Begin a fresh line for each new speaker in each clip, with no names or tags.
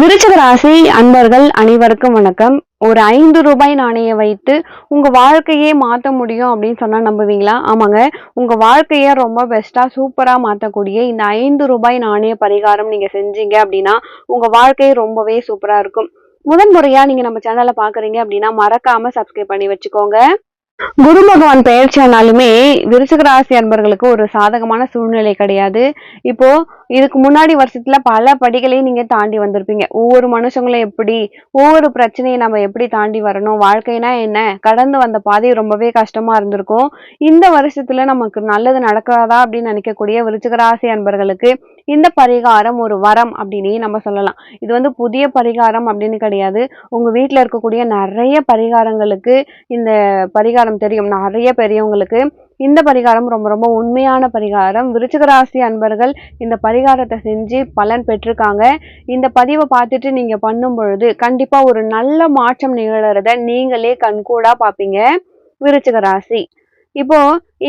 விருச்சிக ராசி அன்பர்கள் அனைவருக்கும் வணக்கம். ஒரு ஐந்து ரூபாய் நாணய வைத்து உங்க வாழ்க்கையே மாற்ற முடியும் அப்படின்னு சொன்னா நம்புவீங்களா? ஆமாங்க. உங்க வாழ்க்கைய ரொம்ப பெஸ்டா சூப்பரா மாற்றக்கூடிய இந்த ஐந்து ரூபாய் நாணய பரிகாரம் நீங்க செஞ்சீங்க அப்படின்னா உங்க வாழ்க்கை ரொம்பவே சூப்பரா இருக்கும். முதன் முறையா நீங்க நம்ம சேனலை பாக்குறீங்க அப்படின்னா மறக்காம சப்ஸ்கிரைப் பண்ணி வச்சுக்கோங்க. குரு பகவான் பெயர்ச்சியானாலுமே விருச்சிக ராசி அன்பர்களுக்கு ஒரு சாதகமான சூழ்நிலை கிடையாது. இப்போ இதுக்கு முன்னாடி வருஷத்துல பல படிகளையும் நீங்க தாண்டி வந்திருப்பீங்க. ஒவ்வொரு மனுஷங்களும் எப்படி ஒவ்வொரு பிரச்சனையை நம்ம எப்படி தாண்டி வரணும் வாழ்க்கைனா என்ன? கடந்து வந்த பாதை ரொம்பவே கஷ்டமா இருந்திருக்கும். இந்த வருஷத்துல நமக்கு நல்லது நடக்காதா அப்படின்னு நினைக்கக்கூடிய விருச்சிக ராசி அன்பர்களுக்கு இந்த பரிகாரம் ஒரு வரம் அப்படின்னே நம்ம சொல்லலாம். இது வந்து புதிய பரிகாரம் அப்படின்னு கிடையாது. உங்கள் வீட்டில் இருக்கக்கூடிய நிறைய பரிகாரங்களுக்கு இந்த பரிகாரம் தெரியும். நிறைய பெரியவங்களுக்கு இந்த பரிகாரம் ரொம்ப ரொம்ப உண்மையான பரிகாரம். விருச்சகராசி அன்பர்கள் இந்த பரிகாரத்தை செஞ்சு பலன் பெற்றிருக்காங்க. இந்த பதிவை பார்த்துட்டு நீங்க பண்ணும் பொழுது கண்டிப்பா ஒரு நல்ல மாற்றம் நிகழறத நீங்களே கண்கூடா பார்ப்பீங்க. விருச்சிகராசி இப்போ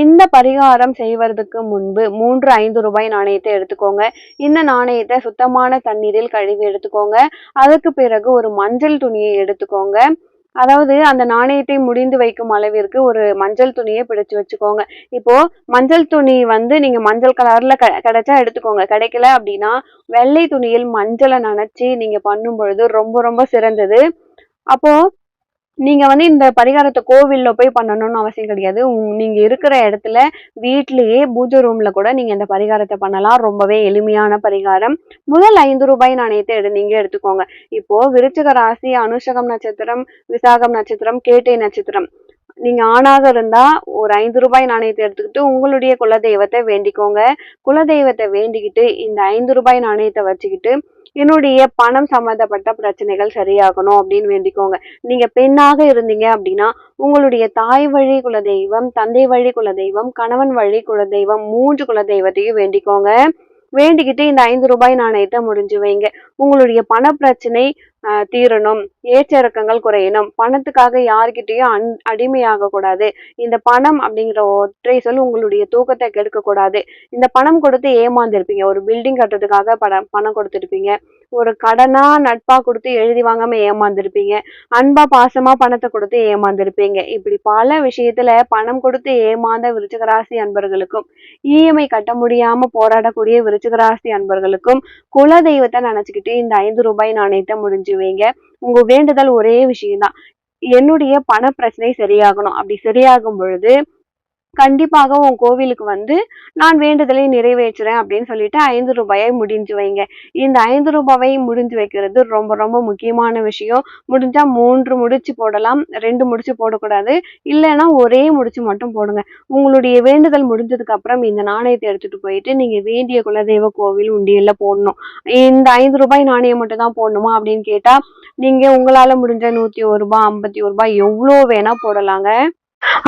இந்த பரிகாரம் செய்வதற்கு முன்பு மூன்று ஐந்து ரூபாய் நாணயத்தை எடுத்துக்கோங்க. இந்த நாணயத்தை சுத்தமான தண்ணீரில் கழுவி எடுத்துக்கோங்க. அதுக்கு பிறகு ஒரு மஞ்சள் துணியை எடுத்துக்கோங்க. அதாவது அந்த நாணயத்தை முடிந்து வைக்கும் அளவிற்கு ஒரு மஞ்சள் துணியை பிடிச்சு வச்சுக்கோங்க. இப்போ மஞ்சள் துணி வந்து நீங்க மஞ்சள் கலர்ல க கிடைச்சா எடுத்துக்கோங்க. கிடைக்கல அப்படின்னா வெள்ளை துணியில் மஞ்சளை நனைச்சி நீங்க பண்ணும் பொழுது ரொம்ப ரொம்ப சிறந்தது. அப்போ நீங்க வந்து இந்த பரிகாரத்தை கோவில்ல போய் பண்ணணும்னு அவசியம் கிடையாது. நீங்க இருக்கிற இடத்துல வீட்லயே பூஜை ரூம்ல கூட நீங்க இந்த பரிகாரத்தை பண்ணலாம். ரொம்பவே எளிமையான பரிகாரம். முதல் ஐந்து ரூபாய் நாணயத்தை எடு நீங்க எடுத்துக்கோங்க. இப்போ விருச்சிக ராசி அனுஷகம் நட்சத்திரம் விசாகம் நட்சத்திரம் கேட்டை நட்சத்திரம். நீங்க ஆணாக இருந்தா ஒரு ஐந்து ரூபாய் நாணயத்தை எடுத்துக்கிட்டு உங்களுடைய குலதெய்வத்தை வேண்டிக்கோங்க. குலதெய்வத்தை வேண்டிக்கிட்டு இந்த ஐந்து ரூபாய் நாணயத்தை வச்சுக்கிட்டு என்னுடைய பணம் சம்பந்தப்பட்ட பிரச்சனைகள் சரியாகணும் அப்படின்னு வேண்டிக்கோங்க. நீங்க பெண்ணாக இருந்தீங்க அப்படின்னா உங்களுடைய தாய் வழி குலதெய்வம் தந்தை வழி குலதெய்வம் கணவன் வழி குலதெய்வம் மூன்று குலதெய்வத்தையும் வேண்டிக்கோங்க. வேண்டிக்கிட்டு இந்த ஐந்து ரூபாய் நாணயத்தை முடிஞ்சு வைங்க. உங்களுடைய பண பிரச்சனை தீரணும் ஏற்ற இறக்கங்கள் குறையணும். பணத்துக்காக யாருக்கிட்டேயும் அன் அடிமையாக கூடாது. இந்த பணம் அப்படிங்கிற ஒற்றை சொல் உங்களுடைய தூக்கத்தை கெடுக்க கூடாது இந்த பணம் கொடுத்து ஏமாந்துருப்பீங்க. ஒரு பில்டிங் கட்டுறதுக்காக பணம் பணம் கொடுத்துருப்பீங்க. ஒரு கடனா நட்பா கொடுத்து எழுதி வாங்காம ஏமாந்துருப்பீங்க. அன்பா பாசமா பணத்தை கொடுத்து ஏமாந்துருப்பீங்க. இப்படி பல விஷயத்துல பணம் கொடுத்து ஏமாந்த விருச்சகராசி அன்பர்களுக்கும் இஎம்ஐ கட்ட முடியாம போராடக்கூடிய விருச்சகராசி அன்பர்களுக்கும் குல தெய்வத்தை நினைச்சுக்கிட்டு இந்த ஐந்து ரூபாய் நாணயத்தை முடிஞ்சு வைங்க உங்க வேண்டுதல் ஒரே விஷயம்தான். என்னுடைய பண பிரச்சனை சரியாகணும். அப்படி சரியாகும் பொழுது கண்டிப்பாக உன் கோவிலுக்கு வந்து நான் வேண்டுதலை நிறைவேற்றுறேன் அப்படின்னு சொல்லிட்டு ஐந்து ரூபாயை முடிஞ்சு வைங்க. இந்த ஐந்து ரூபாயை முடிஞ்சு வைக்கிறது ரொம்ப ரொம்ப முக்கியமான விஷயம். முடிஞ்சா மூன்று முடிச்சு போடலாம் ரெண்டு முடிச்சு போடக்கூடாது. இல்லைன்னா ஒரே முடிச்சு மட்டும் போடுங்க. உங்களுடைய வேண்டுதல் முடிஞ்சதுக்கு அப்புறம் இந்த நாணயத்தை எடுத்துட்டு போயிட்டு நீங்க வேண்டிய குலதெய்வ கோவில் உண்டியல்ல போடணும். இந்த ஐந்து ரூபாய் நாணயம் மட்டும் தான் போடணுமா அப்படின்னு கேட்டா நீங்க உங்களால முடிஞ்ச நூத்தி ஒரு ரூபாய் ஐம்பத்தி ஒரு ரூபாய் எவ்வளோ வேணா போடலாங்க.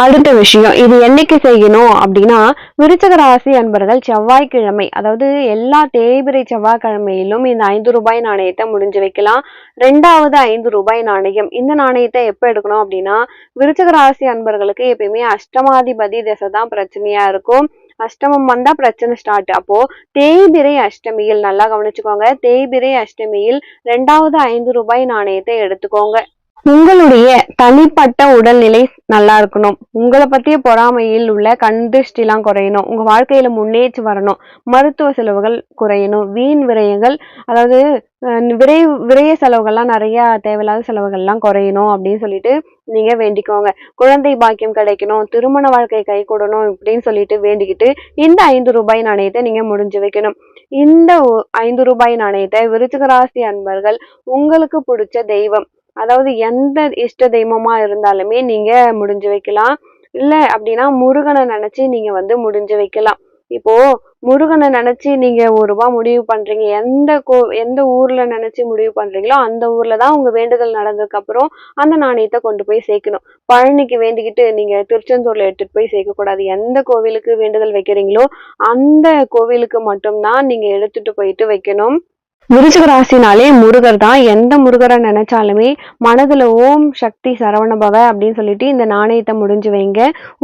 அடுத்த விஷயம் இது என்னைக்கு செய்யணும் அப்படின்னா விருச்சக ராசி அன்பர்கள் செவ்வாய்க்கிழமை அதாவது எல்லா தேய்பிரை செவ்வாய்க்கிழமையிலும் இந்த ஐந்து ரூபாய் நாணயத்தை முடிஞ்சு வைக்கலாம். ரெண்டாவது ஐந்து ரூபாய் நாணயம் இந்த நாணயத்தை எப்ப எடுக்கணும் அப்படின்னா விருச்சக ராசி அன்பர்களுக்கு எப்பயுமே அஷ்டமாதிபதி திசை தான் பிரச்சனையா இருக்கும். அஷ்டமம் வந்தா பிரச்சனை ஸ்டார்ட் அப்போ தேய்பிரை அஷ்டமியில் நல்லா கவனிச்சுக்கோங்க. தேய்பிரை அஷ்டமியில் ரெண்டாவது ஐந்து ரூபாய் நாணயத்தை எடுத்துக்கோங்க. உங்களுடைய தனிப்பட்ட உடல்நிலை நல்லா இருக்கணும். உங்களை பத்திய பொறாமையில் உள்ள கண்திருஷ்டிலாம் குறையணும். உங்க வாழ்க்கையில முன்னேற்றி வரணும். மருத்துவ செலவுகள் குறையணும். வீண் விரயங்கள் அதாவது விரை விரய செலவுகள்லாம் நிறைய தேவையில்லாத செலவுகள்லாம் குறையணும் அப்படின்னு சொல்லிட்டு நீங்க வேண்டிக்கோங்க. குழந்தை பாக்கியம் கிடைக்கணும். திருமண வாழ்க்கை கை கூடணும் இப்படின்னு சொல்லிட்டு வேண்டிக்கிட்டு இந்த ஐந்து ரூபாய் நாணயத்தை நீங்க முடிஞ்சு வைக்கணும். இந்த ஐந்து ரூபாய் நாணயத்தை விருச்சிகராசி அன்பர்கள் உங்களுக்கு பிடிச்ச தெய்வம் அதாவது எந்த இஷ்ட தெய்வமா இருந்தாலுமே நீங்க முடிஞ்சு வைக்கலாம். இல்ல அப்படின்னா முருகனை நினைச்சு நீங்க வந்து முடிஞ்சு வைக்கலாம். இப்போ முருகனை நினைச்சு நீங்க ஒரு ரூபா முடிவு பண்றீங்க. எந்த கோ எந்த ஊர்ல நினைச்சு முடிவு பண்றீங்களோ அந்த ஊர்ல தான் உங்க வேண்டுதல் நடந்ததுக்கு அப்புறம் அந்த நாணயத்தை கொண்டு போய் சேர்க்கணும். பழனிக்கு வேண்டிக்கிட்டு நீங்க திருச்செந்தூர்ல எடுத்துட்டு போய் சேர்க்க கூடாது. எந்த கோவிலுக்கு வேண்டுதல் வைக்கிறீங்களோ அந்த கோவிலுக்கு மட்டும்தான் நீங்க எடுத்துட்டு போயிட்டு வைக்கணும். விருச்சிக ராசினாலே முருகர் தான். எந்த முருகரை நினைச்சாலுமே மனதுல ஓம் சக்தி சரவணபவ அப்படின்னு சொல்லிட்டு இந்த நாணயத்தை முடிஞ்சு வைங்க.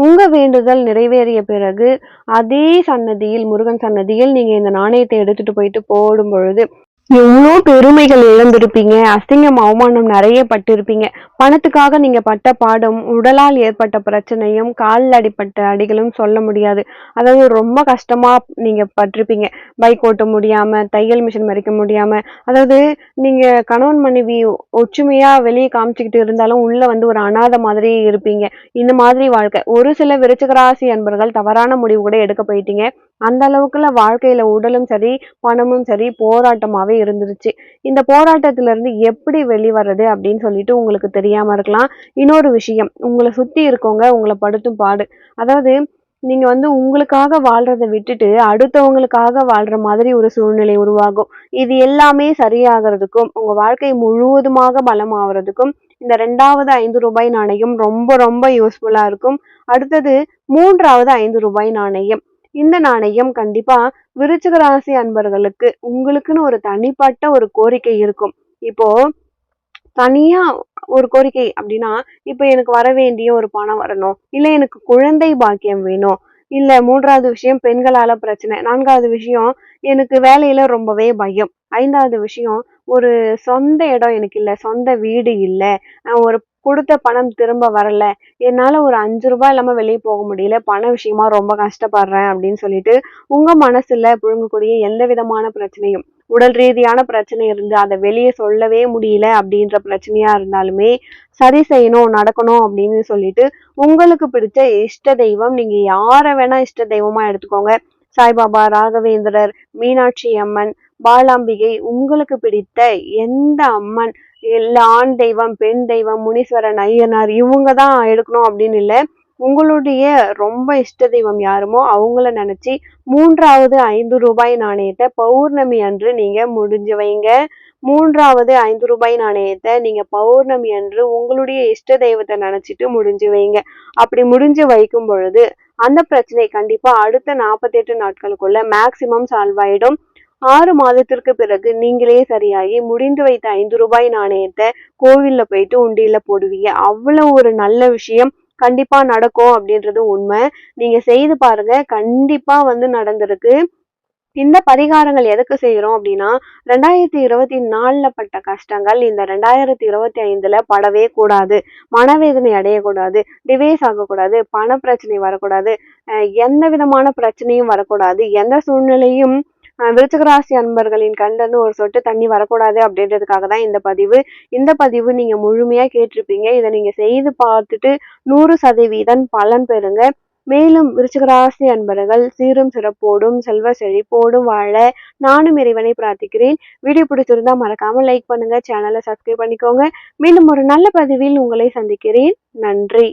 உங்க வேண்டுதல் நிறைவேறிய பிறகு அதே சன்னதியில் முருகன் சன்னதியில் நீங்க இந்த நாணயத்தை எடுத்துட்டு போயிட்டு போடும் பொழுது எவ்வளோ பெருமைகள் இழந்திருப்பீங்க. அசிங்கம், அவமானம் நிறைய பட்டிருப்பீங்க. பணத்துக்காக நீங்க பட்ட பாடம் உடலால் ஏற்பட்ட பிரச்சனையும், காலில் அடிப்பட்ட அடிகளும் சொல்ல முடியாது. அதாவது ரொம்ப கஷ்டமா நீங்க பட்டிருப்பீங்க. பைக் ஓட்ட முடியாம, தையல் மிஷின் மறிக்க முடியாம, அதாவது நீங்க கணவன், மனைவி ஒற்றுமையா வெளியே காமிச்சுக்கிட்டு இருந்தாலும், உள்ள வந்து ஒரு அனாதை மாதிரி இருப்பீங்க. இந்த மாதிரி வாழ்க்கை. ஒரு சில விருச்சகராசி அன்பர்கள் தவறான முடிவு கூட எடுக்க போயிட்டீங்க. அந்த அளவுக்குள்ள வாழ்க்கையில உடலும் சரி, பணமும் சரி போராட்டமாவே இருந்துருச்சு. இந்த போராட்டத்துல இருந்து எப்படி வெளிவரது அப்படின்னு சொல்லிட்டு உங்களுக்கு தெரியாம இருக்கலாம். இன்னொரு விஷயம், உங்களை சுத்தி இருக்கவங்க உங்களை படுத்தும் பாடு. அதாவது நீங்க வந்து உங்களுக்காக வாழ்றதை விட்டுட்டு, அடுத்தவங்களுக்காக வாழ்ற மாதிரி ஒரு சூழ்நிலை உருவாகும். இது எல்லாமே சரியாகிறதுக்கும் உங்க வாழ்க்கை முழுவதுமாக பலமாவறதுக்கும், இந்த ரெண்டாவது ஐந்து ரூபாய் நாணயம் ரொம்ப ரொம்ப யூஸ்ஃபுல்லா இருக்கும். அடுத்தது மூன்றாவது ஐந்து ரூபாய் நாணயம். இந்த நாணயம் கண்டிப்பா விருச்சிக ராசி அன்பர்களுக்கு உங்களுக்குன்னு ஒரு தனிப்பட்ட ஒரு கோரிக்கை இருக்கும். இப்போ தனியா ஒரு கோரிக்கை அப்படின்னா, இப்ப எனக்கு வர வேண்டிய ஒரு பணம் வரணும். இல்ல எனக்கு குழந்தை பாக்கியம் வேணும். இல்ல மூன்றாவது விஷயம் பெண்களால பிரச்சனை. நான்காவது விஷயம் எனக்கு வேலையில ரொம்பவே பயம். ஐந்தாவது விஷயம் ஒரு சொந்த இடம் எனக்கு இல்ல. சொந்த வீடு இல்ல. ஒரு கொடுத்த பணம் திரும்ப வரல. என்னால் ஒரு அஞ்சு ரூபாய் இல்லாமல் வெளியே போக முடியல. பண விஷயமா ரொம்ப கஷ்டப்படுறேன் அப்படின்னு சொல்லிட்டு, உங்கள் மனசில் புழுங்கக்கூடிய எந்த விதமான பிரச்சனையும், உடல் ரீதியான பிரச்சனை இருந்து அதை வெளியே சொல்லவே முடியல அப்படின்ற பிரச்சனையா இருந்தாலுமே, சரி செய்யணும், நடக்கணும் அப்படின்னு சொல்லிட்டு, உங்களுக்கு பிடிச்ச இஷ்ட தெய்வம் நீங்க யாரை வேணா இஷ்ட தெய்வமா எடுத்துக்கோங்க. சாய்பாபா, ராகவேந்திரர், மீனாட்சி அம்மன், பாலாம்பிகை உங்களுக்கு பிடித்த எந்த அம்மன், இல்லை ஆண் தெய்வம், பெண் தெய்வம், முனீஸ்வரன், ஐயனார் இவங்க தான் எடுக்கணும் அப்படின்னு இல்லை உங்களுடைய ரொம்ப இஷ்ட தெய்வம் யாருமோ அவங்கள நினச்சி மூன்றாவது ஐந்து ரூபாய் நாணயத்தை பௌர்ணமி அன்று நீங்க முடிஞ்சு வைங்க. மூன்றாவது ஐந்து ரூபாய் நாணயத்தை நீங்க பௌர்ணமி அன்று உங்களுடைய இஷ்ட தெய்வத்தை நினச்சிட்டு முடிஞ்சு வைங்க. அப்படி முடிஞ்சு வைக்கும் பொழுது, அந்த பிரச்சனை கண்டிப்பா அடுத்த 48 நாட்களுக்குள்ள மேக்சிமம் சால்வ் ஆயிடும். ஆறு மாதத்திற்கு பிறகு நீங்களே சரியாகி முடிந்து வைத்த ஐந்து ரூபாய் நாணயத்தை கோவில்ல போயிட்டு உண்டியில போடுவீங்க. அவ்வளவு ஒரு நல்ல விஷயம் கண்டிப்பா நடக்கும் அப்படின்றது உண்மை. நீங்க செய்து பாருங்க. கண்டிப்பா வந்து நடந்திருக்கு. இந்த பரிகாரங்கள் எதுக்கு செய்கிறோம் அப்படின்னா, 2024ல பட்ட கஷ்டங்கள் இந்த 2025ல படவே கூடாது. மனவேதனை அடையக்கூடாது. டிவேஸ் ஆகக்கூடாது. பண பிரச்சனை வரக்கூடாது. எந்த விதமான பிரச்சனையும் வரக்கூடாது. எந்த சூழ்நிலையும் விருச்சகராசி அன்பர்களின் கண்லருந்து ஒரு சொட்டு தண்ணி வரக்கூடாது அப்படின்றதுக்காக தான் இந்த பதிவு. இந்த பதிவு நீங்க முழுமையா கேட்டிருப்பீங்க. இதை நீங்க செய்து பார்த்துட்டு 100% பலன் பெறுங்க. மேலும் விருச்சிகராசி அன்பர்கள் சீரும் சிறப்போடும், செல்வ செழிப்போடும் வாழ நானும் இறைவனை பிரார்த்திக்கிறேன். வீடியோ பிடிச்சிருந்தா மறக்காம லைக் பண்ணுங்க. சேனலை சப்ஸ்கிரைப் பண்ணிக்கோங்க. மீண்டும் ஒரு நல்ல பதிவில் உங்களை சந்திக்கிறேன். நன்றி.